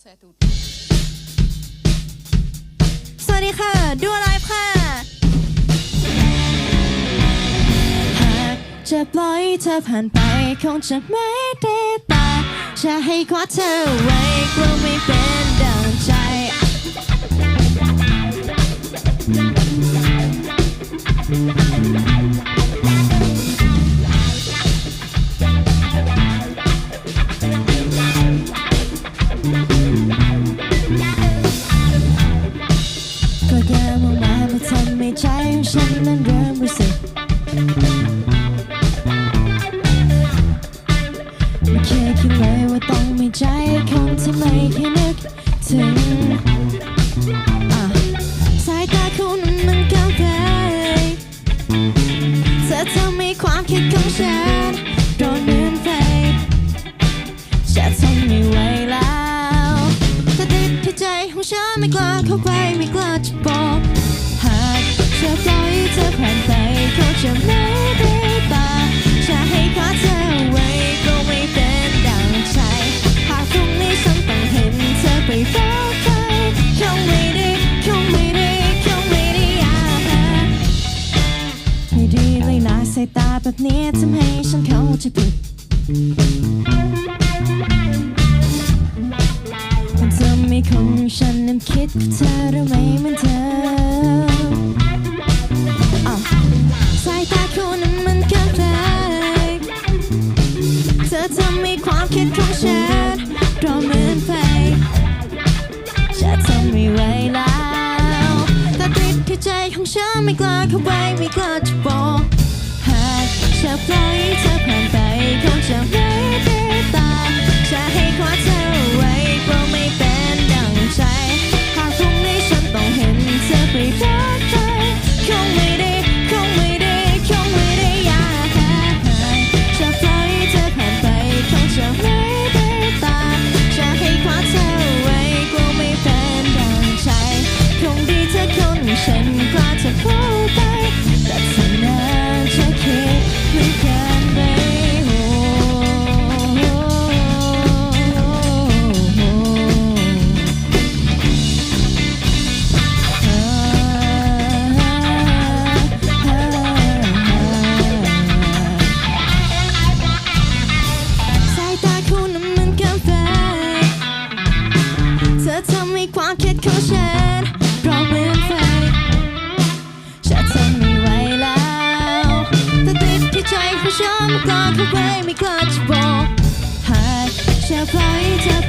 แสตูดสวัสดีค่ะ ดูไลฟ์ค่ะ หากจะปล่อยเธอผ่านไปคงจะไม่ได้ตาจะให้คว้าเธอไว้กลัวไม่เป็นดังใจก็ มีใจคนที่ไม่เคยนึกถึงสายตาคุณมันก็ไปเธอทำให้ความคิดของฉันโดนเดินไปจะทนไม่ไหวแล้วแต่ติดที่ใจของฉันไม่กล้าเข้าไปไม่กล้าจะบอกหากจะปล่อยเธอผ่านไปเขาจะไม่ายตาแบบนี้ทำให้ฉันเข้าใจผิดมันจะไม่คงฉันนั้นคิดกับเธอหรือไม่เหมือนเดิมอะสายตาคุณนั้นมันก็แรงเธอทำให้ความคิดของฉันร้อนเหมือนไฟจะทนไม่ไหวแล้วแต่ติดที่ใจของฉันไม่กล้าเข้าไปไม่กล้า จะป ทำให้ความคิดของฉันร้องเปลี่ยนไปฉันทนไม่ไหวแล้วแต่ติดที่ใจของฉันไม่กล้าเข้าไปไม่กล้าจะบอกหากฉันปล่อยเธอ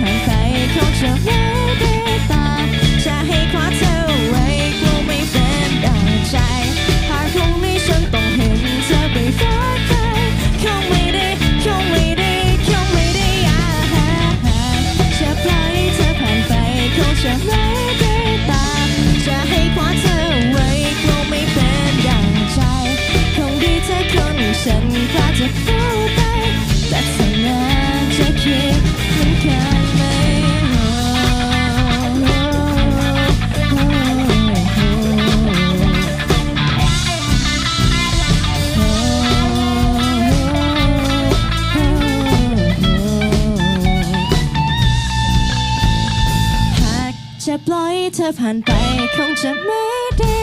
ฉันกล้าจะพูดไปแต่เธอน่าจะคิดเหมือนกันไมหากจะปล่อยเธอผ่านไปคงจะไม่ดี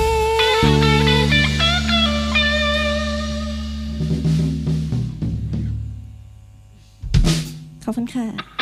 ขอบคุณค่ะ